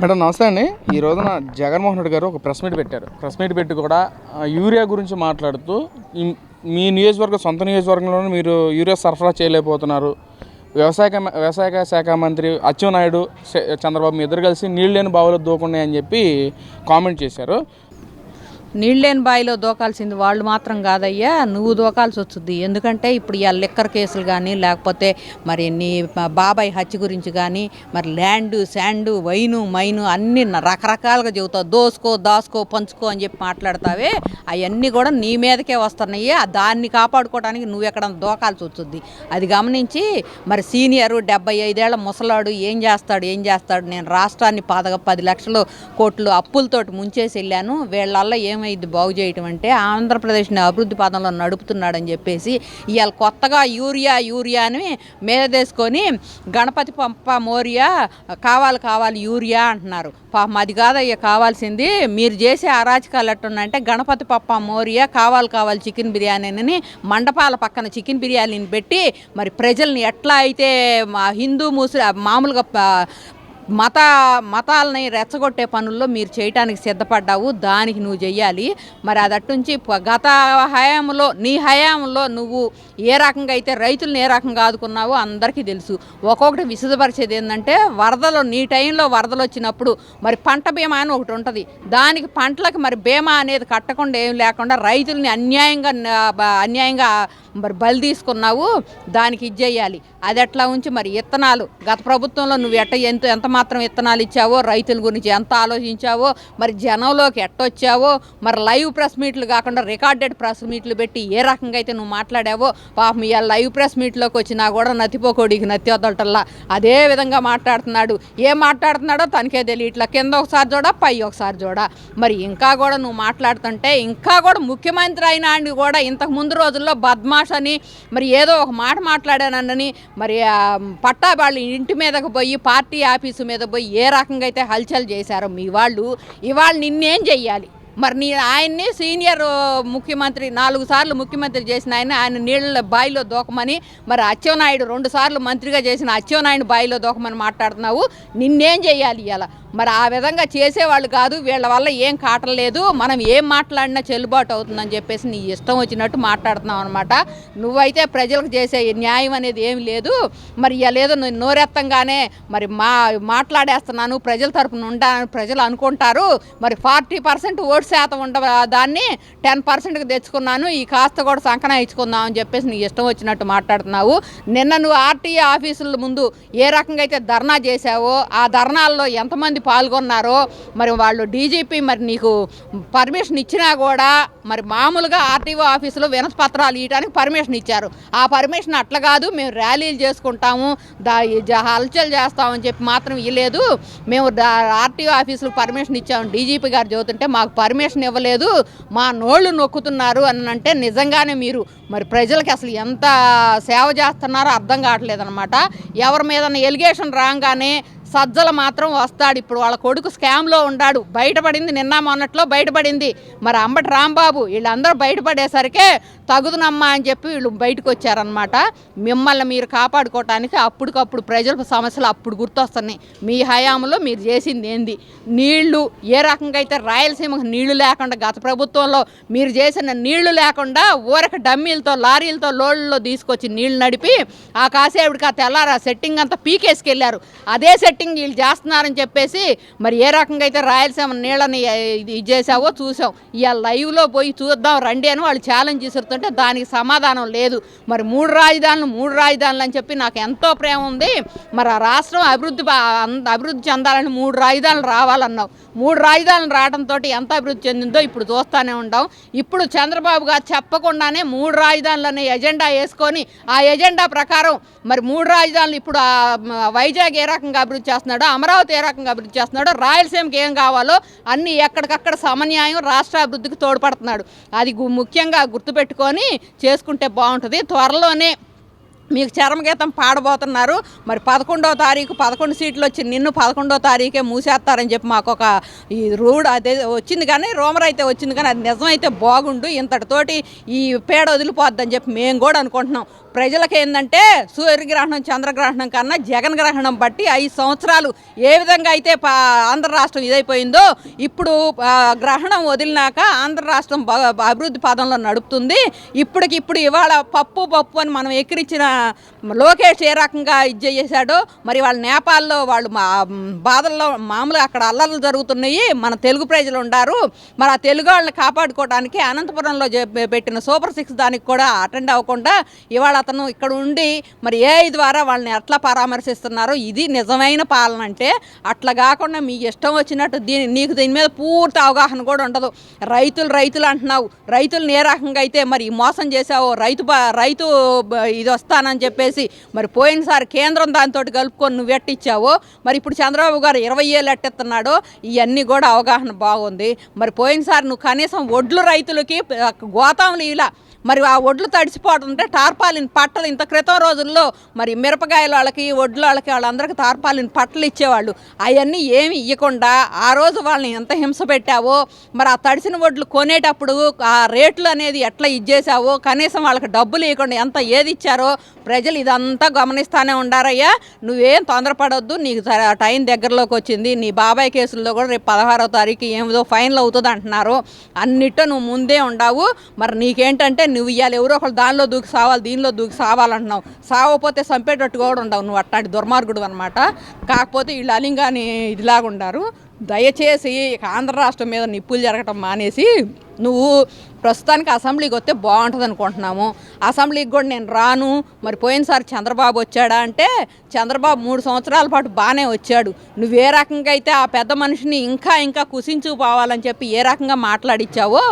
Madam నమస్తే అండి. ఈ రోజున జగన్మోహన్ రెడ్డి గారు ఒక ప్రెస్ మీట్ పెట్టారు. ప్రెస్ మీట్ పెట్టి కూడా యూరియా గురించి మాట్లాడుతూ మీ నియోజకవర్గ సొంత నియోజకవర్గంలోనే మీరు యూరియా సరఫరా చేయలేకపోతున్నారు. వ్యవసాయ వ్యవసాయ శాఖ మంత్రి అచ్చెన్నాయుడు నాయుడు చంద్రబాబు మీ ఇద్దరు కలిసి నీళ్ళు లేని బావులు దూకున్నాయని చెప్పి కామెంట్ చేశారు. నీళ్ళేని బావిలో దూకాల్సింది వాళ్ళు మాత్రం కాదయ్యా నువ్వు దూకాల్సి వస్తుంది ఎందుకంటే ఇప్పుడు ఇవాళ లిక్కర్ కేసులు కానీ లేకపోతే మరి నీ బాబాయ్ హత్య గురించి కానీ మరి ల్యాండ్ శాండ్ వైను మైను అన్ని రకరకాలుగా చెబుతావు. దోసుకో దాసుకో పంచుకో అని చెప్పి మాట్లాడతావే అవన్నీ కూడా నీ మీదకే వస్తున్నాయి. దాన్ని కాపాడుకోవడానికి నువ్వు ఎక్కడ దూకాల్సి వస్తుంది అది గమనించి మరి సీనియరు డెబ్బై ఐదేళ్ళ ముసలాడు ఏం చేస్తాడు ఏం చేస్తాడు? నేను రాష్ట్రాన్ని పద పది లక్షలు కోట్లు అప్పులతోటి ముంచేసి వెళ్ళాను. వీళ్ళల్లో ఏం ఏమైంది బాగు చేయటం అంటే ఆంధ్రప్రదేశ్ని అభివృద్ధి పదంలో నడుపుతున్నాడని చెప్పేసి ఇవాళ కొత్తగా యూరియా యూరియా అని మీదదేసుకొని గణపతి పంప మోరియా కావాలి కావాలి యూరియా అంటున్నారు. పాపం అది కాదయ్య కావాల్సింది మీరు చేసే అరాచకాలు ఎట్టున్నాయంటే గణపతి పప్ప మోరియా కావాలి కావాలి చికెన్ బిర్యానీని మండపాల పక్కన చికెన్ బిర్యానీని పెట్టి మరి ప్రజల్ని ఎట్లా అయితే మా హిందూ ముస్లిం మామూలుగా మత మతాలని రెచ్చగొట్టే పనుల్లో మీరు చేయటానికి సిద్ధపడ్డావు దానికి నువ్వు చెయ్యాలి. మరి అదట్టుంచి గత హయాంలో నీ హయాంలో నువ్వు ఏ రకంగా అయితే రైతులను ఏ రకంగా ఆదుకున్నావో అందరికీ తెలుసు. ఒక్కొక్కటి విశదపరిచేది ఏంటంటే వరదలు నీ టైంలో వరదలు వచ్చినప్పుడు మరి పంట బీమా అని ఒకటి ఉంటుంది. దానికి పంటలకు మరి బీమా అనేది కట్టకుండా ఏం లేకుండా రైతుల్ని అన్యాయంగా అన్యాయంగా మరి బలి తీసుకున్నావు దానికి ఇది అది ఎట్లా ఉంచి మరి విత్తనాలు గత ప్రభుత్వంలో నువ్వు ఎట్ట ఎంత ఎంత మాత్రం విత్తనాలు ఇచ్చావో రైతుల గురించి ఎంత ఆలోచించావో మరి జనంలోకి ఎట్టొచ్చావో మరి లైవ్ ప్రెస్ మీట్లు కాకుండా రికార్డెడ్ ప్రెస్ మీట్లు పెట్టి ఏ రకంగా అయితే నువ్వు మాట్లాడావో పాపం ఇవాళ లైవ్ ప్రెస్ మీట్లోకి వచ్చినా కూడా నతిపోకోడికి నత్తి అదే విధంగా మాట్లాడుతున్నాడు. ఏం మాట్లాడుతున్నాడో తనకే తెలియ ఇట్లా కింద ఒకసారి చూడ పై ఒకసారి చూడ. మరి ఇంకా కూడా నువ్వు మాట్లాడుతుంటే ఇంకా కూడా ముఖ్యమంత్రి అయినా అని కూడా ఇంతకు ముందు రోజుల్లో బద్మాష్ అని మరి ఏదో ఒక మాట మాట్లాడానని మరి పట్టా వాళ్ళు ఇంటి మీదకు పోయి పార్టీ ఆఫీసు మీద పోయి ఏ రకంగా అయితే హల్చల్ చేశారో మీ వాళ్ళు ఇవాళ నిన్నేం చెయ్యాలి? మరి నీ ఆయన్ని సీనియర్ ముఖ్యమంత్రి నాలుగు సార్లు ముఖ్యమంత్రి చేసిన ఆయన ఆయన నీళ్ళ బాయిలో దూకమని మరి అచ్చెన్నాయుడు రెండు సార్లు మంత్రిగా చేసిన అచ్చెన్నాయుడు బాయిలో దూకమని మాట్లాడుతున్నావు. నిన్నేం చేయాలి ఇలా మరి ఆ విధంగా చేసేవాళ్ళు కాదు వీళ్ళ వల్ల ఏం కాటలేదు మనం ఏం మాట్లాడినా చెల్లుబాటు అవుతుందని చెప్పేసి నీ ఇష్టం వచ్చినట్టు మాట్లాడుతున్నావు అనమాట నువ్వైతే ప్రజలకు చేసే న్యాయం అనేది ఏమి లేదు. మరి ఇలా ఏదో నువ్వు నోరెత్తంగానే మరి మా మాట్లాడేస్తున్నాను ప్రజల తరపున ఉండాలని ప్రజలు అనుకుంటారు. మరి ఫార్టీ పర్సెంట్ ఓటు శాతం ఉండ దాన్ని టెన్ పర్సెంట్కి తెచ్చుకున్నాను. ఈ కాస్త కూడా సంకన ఇచ్చుకుందాం అని చెప్పేసి నీ ఇష్టం వచ్చినట్టు మాట్లాడుతున్నావు. నిన్న నువ్వు ఆర్టీఏ ఆఫీసుల ముందు ఏ రకంగా అయితే ధర్నా చేశావో ఆ ధర్నాల్లో ఎంతమంది పాల్గొన్నారో మరి వాళ్ళు డీజీపీ మరి నీకు పర్మిషన్ ఇచ్చినా కూడా మరి మామూలుగా ఆర్టీఓ ఆఫీసులో వినతి పత్రాలు ఇవ్వడానికి పర్మిషన్ ఇచ్చారు. ఆ పర్మిషన్ అట్లా కాదు మేము ర్యాలీలు చేసుకుంటాము దా హల్చల్ చేస్తామని చెప్పి మాత్రం ఇవ్వలేదు మేము ఆర్టీఓ ఆఫీసులో పర్మిషన్ ఇచ్చాము డీజీపీ గారు చదువుతుంటే మాకు పర్మిషన్ ఇవ్వలేదు మా నోళ్ళు నొక్కుతున్నారు అని అంటే నిజంగానే మీరు మరి ప్రజలకి అసలు ఎంత సేవ చేస్తున్నారో అర్థం కావట్లేదు అనమాట ఎవరి మీద ఎలిగేషన్ రాగానే సజ్జల మాత్రం వస్తాడు ఇప్పుడు. వాళ్ళ కొడుకు స్కామ్లో ఉన్నాడు. బయటపడింది నిన్న మొన్నట్లో బయటపడింది. మరి అంబటి రాంబాబు వీళ్ళందరూ బయటపడేసరికే తగుదునమ్మా అని చెప్పి వీళ్ళు బయటకు వచ్చారనమాట మిమ్మల్ని మీరు కాపాడుకోవటానికి అప్పటికప్పుడు ప్రజల సమస్యలు అప్పుడు గుర్తొస్తున్నాయి. మీ హయాంలో మీరు చేసింది ఏంది? నీళ్ళు ఏ రకంగా అయితే రాయలసీమకు నీళ్ళు లేకుండా గత ప్రభుత్వంలో మీరు చేసిన నీళ్ళు లేకుండా ఊరక డమ్మీలతో లారీలతో లోళ్ళలో తీసుకొచ్చి నీళ్ళు నడిపి ఆ కాసేపుడికి ఆ తెల్లారా సెట్టింగ్ అంతా పీకేసుకెళ్ళారు అదే సెట్ సెట్టింగ్ వీళ్ళు చేస్తున్నారని చెప్పేసి మరి ఏ రకంగా అయితే రాయలసీమ నీళ్ళని ఇది ఇది చేసావో చూసాం ఇవాళ లైవ్లో పోయి చూద్దాం రండి అని వాళ్ళు ఛాలెంజ్ చేస్తుంటే దానికి సమాధానం లేదు. మరి మూడు రాజధానులు మూడు రాజధానులు అని చెప్పి నాకు ఎంతో ప్రేమ ఉంది. మరి ఆ రాష్ట్రం అభివృద్ధి అభివృద్ధి చెందాలని మూడు రాజధానులు రావాలన్నావు మూడు రాజధానులు రావడంతో ఎంత అభివృద్ధి చెందిందో ఇప్పుడు చూస్తూనే ఉంటాం ఇప్పుడు చంద్రబాబు గారు చెప్పకుండానే మూడు రాజధానులు అనే ఎజెండా వేసుకొని ఆ ఎజెండా ప్రకారం మరి మూడు రాజధానులు ఇప్పుడు వైజాగ్ ఏ రకంగా అభివృద్ధి చేస్తున్నాడో అమరావతి ఏ రకంగా అభివృద్ధి చేస్తున్నాడో రాయలసీమకి ఏం కావాలో అన్ని ఎక్కడికక్కడ సమన్యాయం రాష్ట్ర అభివృద్ధికి తోడ్పడుతున్నాడు. అది ముఖ్యంగా గుర్తుపెట్టుకొని చేసుకుంటే బాగుంటుంది. త్వరలోనే మీకు చరమగీతం పాడబోతున్నారు. మరి పదకొండో తారీఖు పదకొండు సీట్లు వచ్చి నిన్ను పదకొండో తారీఖే మూసేస్తారని చెప్పి మాకు ఒక ఈ రూడ్ అదే వచ్చింది కానీ రోమర్ అయితే వచ్చింది కానీ అది నిజమైతే బాగుండు. ఇంతటితోటి ఈ పేడ వదిలిపోద్దని చెప్పి మేము కూడా అనుకుంటున్నాం. ప్రజలకు ఏంటంటే సూర్యగ్రహణం చంద్రగ్రహణం కన్నా జగన్ గ్రహణం బట్టి ఐదు సంవత్సరాలు ఏ విధంగా అయితే పా- ఆంధ్ర రాష్ట్రం ఇదైపోయిందో ఇప్పుడు గ్రహణం వదిలినాక ఆంధ్ర రాష్ట్రం బ- అభివృద్ధి పదంలో నడుపుతుంది. ఇప్పటికి ఇప్పుడు ఇవాళ పప్పు పప్పు అని మనం ఎక్కిరించిన లోకేష్ ఏ రకంగా ఇది చేశాడో మరి వాళ్ళ నేపాల్లో వాళ్ళు మా బాధల్లో మామూలుగా అక్కడ అల్లర్లు జరుగుతున్నాయి. మన తెలుగు ప్రజలు ఉండారు. మరి ఆ తెలుగు వాళ్ళని కాపాడుకోవడానికి అనంతపురంలో పెట్టిన సూపర్ సిక్స్ దానికి కూడా అటెండ్ అవ్వకుండా ఇవాళ అతను ఇక్కడ ఉండి మరి ఏ ద్వారా వాళ్ళని ఎట్లా పరామర్శిస్తున్నారో ఇది నిజమైన పాలన అంటే అట్లా కాకుండా మీ ఇష్టం వచ్చినట్టు దీని నీకు దీని మీద పూర్తి అవగాహన కూడా ఉండదు. రైతులు రైతులు అంటున్నావు. రైతులు ఏ రకంగా అయితే మరి మోసం చేసావో రైతు రైతు ఇది వస్తానని చెప్పేసి మరి పోయినసారి కేంద్రం దాంతో కలుపుకొని నువ్వు ఎట్టిచ్చావో మరి ఇప్పుడు చంద్రబాబు గారు ఇరవై ఏళ్ళు ఎట్టెత్తున్నాడో ఇవన్నీ కూడా అవగాహన బాగుంది. మరి పోయినసారి నువ్వు కనీసం ఒడ్లు రైతులకి గోతాములు ఇలా మరి ఆ ఒడ్లు తడిసిపోతుంటే టార్పాలిన్ పట్టలు ఇంత క్రితం రోజుల్లో మరి మిరపకాయల వాళ్ళకి ఒడ్ల వాళ్ళకి వాళ్ళందరికీ టార్పాలిన్ పట్టలు ఇచ్చేవాళ్ళు. అవన్నీ ఏమి ఇవ్వకుండా ఆ రోజు వాళ్ళని ఎంత హింస పెట్టావో మరి ఆ తడిసిన ఒడ్లు కొనేటప్పుడు ఆ రేట్లు అనేది ఎట్లా ఇచ్చేసావో కనీసం వాళ్ళకి డబ్బులు ఇవ్వకుండా ఎంత ఏది ఇచ్చారో ప్రజలు ఇదంతా గమనిస్తానే ఉండారయ్యా. నువ్వేం తొందరపడొద్దు నీకు టైం దగ్గరలోకి వచ్చింది నీ బాబాయ్ కేసుల్లో కూడా రేపు పదహారో తారీఖు ఏమిదో ఫైనల్ అవుతుంది అంటున్నారు అన్నిట్లో నువ్వు ముందే ఉండావు. మరి నీకేంటంటే నువ్వు ఇవ్వాలి ఎవరో ఒకళ్ళు దానిలో దూకి సావాలి దీనిలో దూకి సావాలంటున్నావు. సావపోతే చంపేటట్టు కూడా ఉండవు నువ్వు అట్లాంటి దుర్మార్గుడు అనమాట కాకపోతే వీళ్ళు అలింగాని ఇదిలాగుండారు. దయచేసి ఆంధ్ర రాష్ట్రం మీద నిప్పులు జరగటం మానేసి నువ్వు ప్రస్తుతానికి అసెంబ్లీకి వస్తే బాగుంటుంది అనుకుంటున్నాము. అసెంబ్లీకి కూడా నేను రాను. మరి పోయినసారి చంద్రబాబు వచ్చాడా అంటే చంద్రబాబు మూడు సంవత్సరాల పాటు బాగానే వచ్చాడు. నువ్వు ఏ రకంగా అయితే ఆ పెద్ద మనిషిని ఇంకా ఇంకా కుసించుకుపోవాలని చెప్పి ఏ రకంగా మాట్లాడిచ్చావో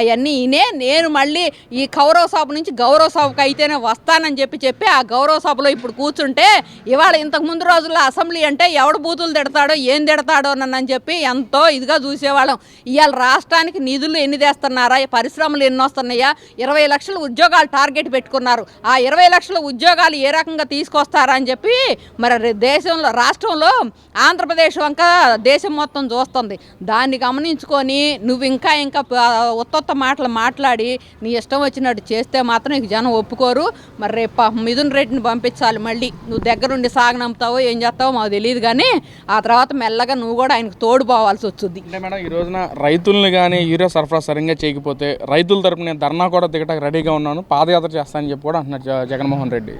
అవన్నీ ఈయనే నేను మళ్ళీ ఈ కౌరవ సభ నుంచి గౌరవ సభకు అయితేనే వస్తానని చెప్పి చెప్పి ఆ గౌరవ సభలో ఇప్పుడు కూర్చుంటే ఇవాళ ఇంతకు ముందు రోజుల్లో అసెంబ్లీ అంటే ఎవడు బూతులు తిడతాడో ఏం తిడతాడో అని చెప్పి ఎంతో ఇదిగా చూసేవాళ్ళం. ఇవాళ రాష్ట్రానికి నిధులు ఎన్ని చేస్తున్నారా? పరిశ్రమలు ఎన్ని వస్తున్నాయా? ఇరవై లక్షల ఉద్యోగాలు టార్గెట్ పెట్టుకున్నారు. ఆ ఇరవై లక్షల ఉద్యోగాలు ఏ రకంగా తీసుకొస్తారా అని చెప్పి మరి దేశంలో రాష్ట్రంలో ఆంధ్రప్రదేశ్ వంక దేశం మొత్తం చూస్తుంది. దాన్ని గమనించుకొని నువ్వు ఇంకా ఇంకా ప- ఉత్తొత్త మాటలు మాట్లాడి నీ ఇష్టం వచ్చినట్టు చేస్తే మాత్రం నీకు జనం ఒప్పుకోరు. మరి రేపు మిథున్ రెడ్డిని పంపించాలి మళ్ళీ. నువ్వు దగ్గరుండి సాగనంపుతావో ఏం చేస్తావో మాకు తెలియదు కానీ ఆ తర్వాత మెల్లగా నువ్వు కూడా ఆయనకు తోడు పోవాల్సి వచ్చింది అంటే మేడం ఈ రోజున రైతుల్ని కానీ యూరియా సరఫరా సరిగ్గా చేయకపోతే రైతుల తరపున నేను ధర్నా కూడా దిగటానికి రెడీగా ఉన్నాను. పాదయాత్ర చేస్తానని చెప్పి కూడా అంటున్నారు జ- జగన్మోహన్ రెడ్డి.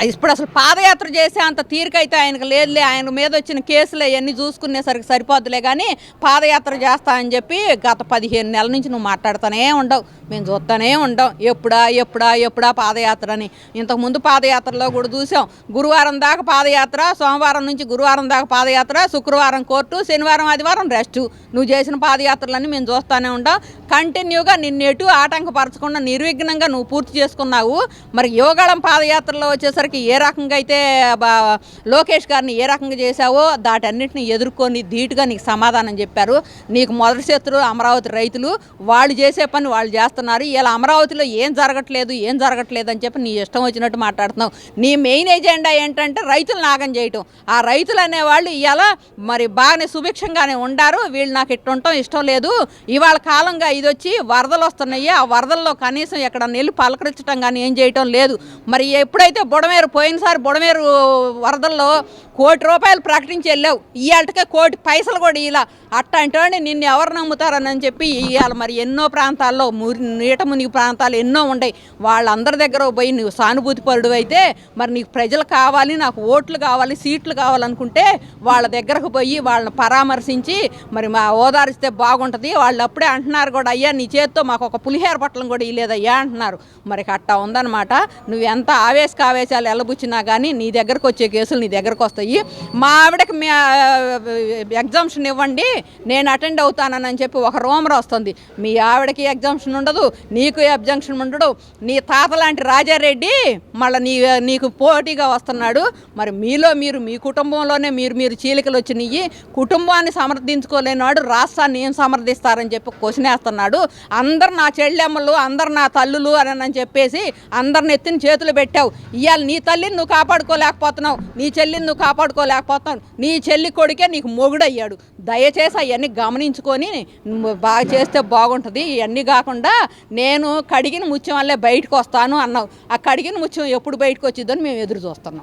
ఇప్పుడు అసలు పాదయాత్ర చేసే అంత తీరికైతే ఆయనకు లేదులే. ఆయన మీద వచ్చిన కేసులు అవన్నీ చూసుకునేసరికి సరిపోద్దులే కానీ పాదయాత్ర చేస్తా అని చెప్పి గత పదిహేను నెలల నుంచి నువ్వు మాట్లాడుతూనే ఉండవు. మేము చూస్తూనే ఉండం ఎప్పుడా ఎప్పుడా ఎప్పుడా పాదయాత్ర అని. ఇంతకుముందు పాదయాత్రలో కూడా చూసాం. గురువారం దాకా పాదయాత్ర సోమవారం నుంచి గురువారం దాకా పాదయాత్ర శుక్రవారం కోర్టు శనివారం ఆదివారం రెస్ట్. నువ్వు చేసిన పాదయాత్రలన్నీ మేము చూస్తూనే ఉంటాం కంటిన్యూగా నిన్ను ఎటు ఆటంకపరచకుండా నిర్విఘ్నంగా నువ్వు పూర్తి చేసుకున్నావు. మరి యోగాళం పాదయాత్రలో వచ్చేసరికి ఏ రకంగా అయితే బా- లోకేష్ గారిని ఏ రకంగా చేశావో దాటన్నిటిని ఎదుర్కొని ధీటుగా నీకు సమాధానం చెప్పారు. నీకు మొదటి శత్రు అమరావతి రైతులు. వాళ్ళు చేసే పని వాళ్ళు చేస్తున్నారు. ఇలా అమరావతిలో ఏం జరగట్లేదు ఏం జరగట్లేదు అని చెప్పి నీ ఇష్టం వచ్చినట్టు మాట్లాడుతున్నావు. నీ మెయిన్ ఎజెండా ఏంటంటే రైతులు నాగం చేయటం. ఆ రైతులు అనేవాళ్ళు ఇలా మరి బాగానే సుభిక్షంగానే ఉండారు. వీళ్ళు నాకు ఇట్టు ఇష్టం లేదు. ఇవాళ కాలంగా ఇది వచ్చి వరదలు వస్తున్నాయి. ఆ వరదల్లో కనీసం ఎక్కడ నెల్లి పలకరించడం కానీ ఏం చేయటం లేదు. మరి ఎప్పుడైతే బుడమేరు పోయినసారి బుడమేరు వరదల్లో కోటి రూపాయలు ప్రకటించి వెళ్ళావు. ఇవాళకే కోటి పైసలు కూడా ఇలా అట్టంటే నిన్ను ఎవరు నమ్ముతారని అని చెప్పి ఇవాళ మరి. ఎన్నో ప్రాంతాల్లో మురి నీట మునిగి ప్రాంతాలు ఎన్నో ఉన్నాయి వాళ్ళందరి దగ్గర పోయి నువ్వు సానుభూతి పరుడు అయితే మరి నీకు ప్రజలు కావాలి నాకు ఓట్లు కావాలి సీట్లు కావాలనుకుంటే వాళ్ళ దగ్గరకు పోయి వాళ్ళని పరామర్శించి మరి మా ఓదారిస్తే బాగుంటుంది. వాళ్ళు అప్పుడే అంటున్నారు కూడా అయ్యా నీ చేత్తో మాకు ఒక పులిహేర పట్టలం కూడా ఇలేదయ్యా అంటున్నారు. మరి అట్టా ఉందన్నమాట. నువ్వు ఎంత ఆవేశ ఆవేశాలు ఎల్లబుచ్చినా కానీ నీ దగ్గరకు వచ్చే కేసులు నీ దగ్గరకు వస్తాయి మా ఆవిడకి మీ ఎగ్జామ్షన్ ఇవ్వండి నేను అటెండ్ అవుతానని చెప్పి ఒక రోమర్ వస్తుంది. మీ ఆవిడకి ఎగ్జామ్షన్ ఉండదు నీకు ఎగ్జామ్షన్ ఉండడు. నీ తాత లాంటి రాజారెడ్డి మళ్ళీ నీ నీకు పోటీగా వస్తున్నాడు. మరి మీలో మీరు మీ కుటుంబంలోనే మీరు మీరు చీలికలు వచ్చినాయి కుటుంబాన్ని సమర్థించుకోలేనివాడు రాష్ట్రాన్ని ఏం సమర్థిస్తారని చెప్పి క్వశ్చన్ వేస్తున్నాడు అందరు నా చెల్లెమ్మలు అందరు నా తల్లులు అని అని చెప్పేసి అందరిని ఎత్తిన చేతులు పెట్టావు. ఇవాళ నీ తల్లిని నువ్వు కాపాడుకోలేకపోతున్నావు నీ చెల్లిని నువ్వు కాపాడుకోలేకపోతున్నావు నీ చెల్లి కొడుకే నీకు మొగుడయ్యాడు. దయచేసి అవన్నీ గమనించుకొని బాగా చేస్తే బాగుంటుంది. ఇవన్నీ కాకుండా నేను కడిగిన ముత్యం వల్లే బయటకు వస్తాను అన్నావు. ఆ కడిగిన ముత్యం ఎప్పుడు బయటకు వచ్చిందని మేము ఎదురు చూస్తున్నాం.